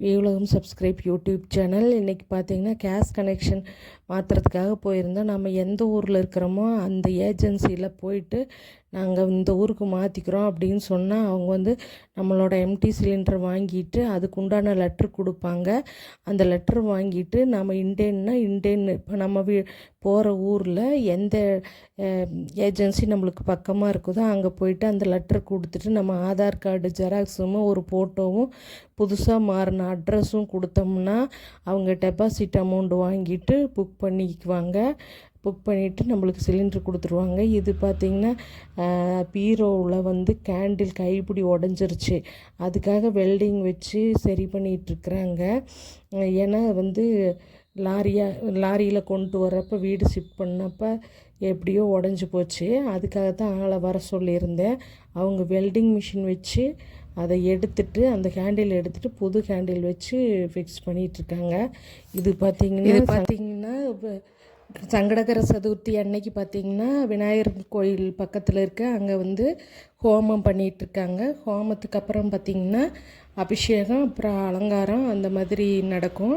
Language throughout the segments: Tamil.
உலகம் சப்ஸ்கிரைப் யூடியூப் சேனல் இன்றைக்கி பார்த்தீங்கன்னா கேஸ் கனெக்ஷன் மாற்றுறதுக்காக போயிருந்தோம். நம்ம எந்த ஊரில் இருக்கிறோமோ அந்த ஏஜென்சியில் போயிட்டு நாங்கள் இந்த ஊருக்கு மாற்றிக்கிறோம் அப்படின்னு சொன்னால் அவங்க வந்து நம்மளோட எம்டி சிலிண்டர் வாங்கிட்டு அதுக்கு உண்டான லெட்ரு கொடுப்பாங்க. அந்த லெட்ரு வாங்கிட்டு நம்ம இண்டேன்னா இண்டேன்னு இப்போ நம்ம வீ போகிற ஊரில் எந்த ஏஜென்சி நம்மளுக்கு பக்கமாக இருக்குதோ அங்கே போயிட்டு அந்த லெட்ரு கொடுத்துட்டு நம்ம ஆதார் கார்டு ஜெராக்ஸும் ஒரு ஃபோட்டோவும் புதுசாக மாறினா அட்ரஸும் கொடுத்தோம்னா அவங்க டெபாசிட் அமௌண்ட் வாங்கிட்டு புக் பண்ணிக்குவாங்க. புக் பண்ணிவிட்டு நம்மளுக்கு சிலிண்ட்ரு கொடுத்துருவாங்க. இது பார்த்திங்கன்னா பீரோவில் வந்து கேண்டில் கைப்பிடி உடஞ்சிருச்சு. அதுக்காக வெல்டிங் வச்சு சரி பண்ணிகிட்ருக்குறாங்க ஏன்னா வந்து லாரியாக லாரியில் கொண்டு வரப்போ வீடு ஷிஃப்ட் பண்ணப்போ எப்படியோ உடஞ்சி போச்சு. அதுக்காக தான் ஆளை வர சொல்லியிருந்தேன். அவங்க வெல்டிங் மிஷின் வச்சு அதை எடுத்துட்டு அந்த கேண்டில் எடுத்துகிட்டு புது ஹேண்டில் வச்சு ஃபிக்ஸ் பண்ணிகிட்ருக்காங்க. இது பார்த்திங்கன்னா இது பார்த்திங்கன்னா சங்கடகர சதுர்த்தி அன்னைக்கு பார்த்திங்கன்னா விநாயகர் கோயில் பக்கத்தில் இருக்க. அங்கே வந்து ஹோமம் பண்ணிகிட்ருக்காங்க. ஹோமத்துக்கு அப்புறம் பார்த்திங்கன்னா அபிஷேகம் அப்புறம் அலங்காரம் அந்த மாதிரி நடக்கும்.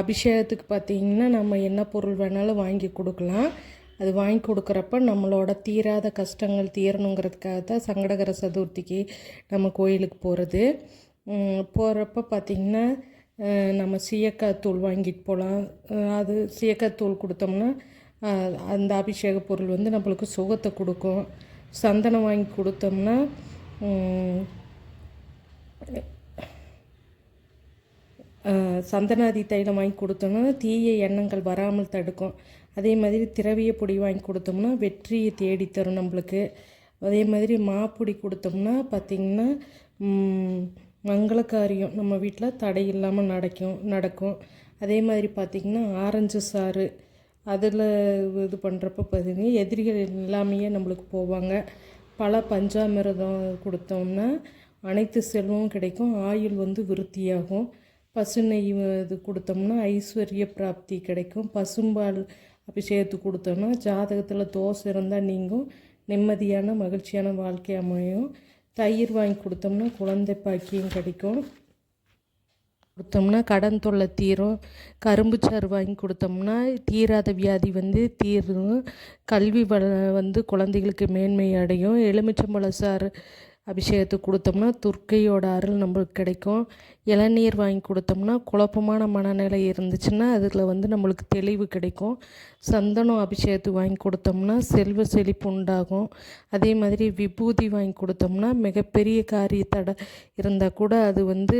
அபிஷேகத்துக்கு பார்த்திங்கன்னா நம்ம என்ன பொருள் வேணாலும் வாங்கி கொடுக்கலாம். அது வாங்கி கொடுக்குறப்ப நம்மளோட தீராத கஷ்டங்கள் தீரணுங்கிறதுக்காக தான் சங்கடகர சதுர்த்திக்கு நம்ம கோயிலுக்கு போகிறது போகிறப்ப பார்த்திங்கன்னா நம்ம சீயக்காய் தூள் வாங்கிட்டு போகலாம் அது சீயக்காய் தூள் கொடுத்தோம்னா அந்த அபிஷேக பொருள் வந்து நம்மளுக்கு சுகத்தை கொடுக்கும். சந்தனம் வாங்கி கொடுத்தோம்னா சந்தனாதி தைலம் வாங்கி கொடுத்தோம்னா தீய எண்ணங்கள் வராமல் தடுக்கும். அதே மாதிரி திரவிய பொடி வாங்கி கொடுத்தோம்னா வெற்றியை தேடித்தரும் நம்மளுக்கு. அதே மாதிரி மாப்பொடி கொடுத்தோம்னா பார்த்திங்கன்னா மங்கள காரியம் நம்ம வீட்டில் தடை இல்லாமல் நடக்கும் நடக்கும். அதே மாதிரி பார்த்திங்கன்னா ஆரஞ்சு சாறு. அதில் இது பண்ணுறப்ப பார்த்திங்கன்னா எதிரிகள் எல்லாமே நம்மளுக்கு போவாங்க. பல பஞ்சாமிரதம் கொடுத்தோம்னா அனைத்து செல்வமும் கிடைக்கும். ஆயுள் வந்து விருத்தியாகும். பசு நெய் இது கொடுத்தோம்னா ஐஸ்வர்ய பிராப்தி கிடைக்கும். பசும்பால் அபிஷேகத்து கொடுத்தோம்னா ஜாதகத்தில் தோசை இருந்தால் நீங்கும். நிம்மதியான மகிழ்ச்சியான வாழ்க்கை அமையும். தயிர் வாங்கி கொடுத்தோம்னா குழந்தை பாக்கியம் கிடைக்கும். கொடுத்தோம்னா கடன் தொல்லை தீரும். கரும்பு சாறு வாங்கி கொடுத்தோம்னா தீராத வியாதி வந்து தீரும். கல்வி வள வந்து குழந்தைகளுக்கு மேன்மை அடையும். எலுமிச்சம்பழ சாறு அபிஷேகத்துக்கு கொடுத்தோம்னா துர்க்கையோட அருள் நம்மளுக்கு கிடைக்கும். இளநீர் வாங்கி கொடுத்தோம்னா குழப்பமான மனநிலை இருந்துச்சுன்னா அதில் வந்து நம்மளுக்கு தெளிவு கிடைக்கும். சந்தனம் அபிஷேகத்துக்கு வாங்கி கொடுத்தோம்னா செல்வ செழிப்பு உண்டாகும். அதே மாதிரி விபூதி வாங்கி கொடுத்தோம்னா மிகப்பெரிய காரிய தடை இருந்தால் கூட அது வந்து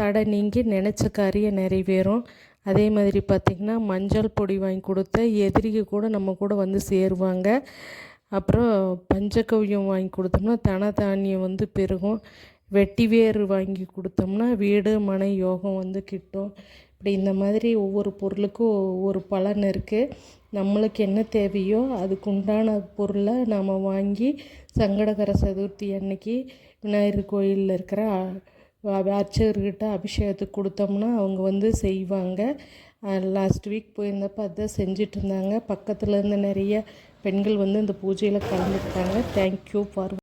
தடை நீங்கி நினச்ச காரியம் நிறைவேறும். அதே மாதிரி பார்த்திங்கன்னா மஞ்சள் பொடி வாங்கி கொடுத்த எதிரிக கூட நம்ம கூட வந்து சேருவாங்க. அப்புறம் பஞ்சகவ்யம் வாங்கி கொடுத்தோம்னா தன தானியம் வந்து பெருகும். வெட்டி வேறு வாங்கி கொடுத்தோம்னா வீடு மனை யோகம் வந்து கிட்டும். இப்படி இந்த மாதிரி ஒவ்வொரு பொருளுக்கும் ஒவ்வொரு பலன் இருக்குது நம்மளுக்கு என்ன தேவையோ அதுக்கு உண்டான பொருளை நாம் வாங்கி சங்கடகர சதுர்த்தி அன்னைக்கு விநாயகர் கோயிலில் இருக்கிற அர்ச்சகர்கிட்ட அபிஷேகத்துக்கு கொடுத்தோம்னா அவங்க வந்து செய்வாங்க. லாஸ்ட் வீக் போயிருந்தப்போ அதான் செஞ்சிட்ருந்தாங்க பக்கத்துலேருந்து நிறைய பெண்கள் வந்து இந்த பூஜையில் கலந்துக்கிட்டாங்க. Thank you for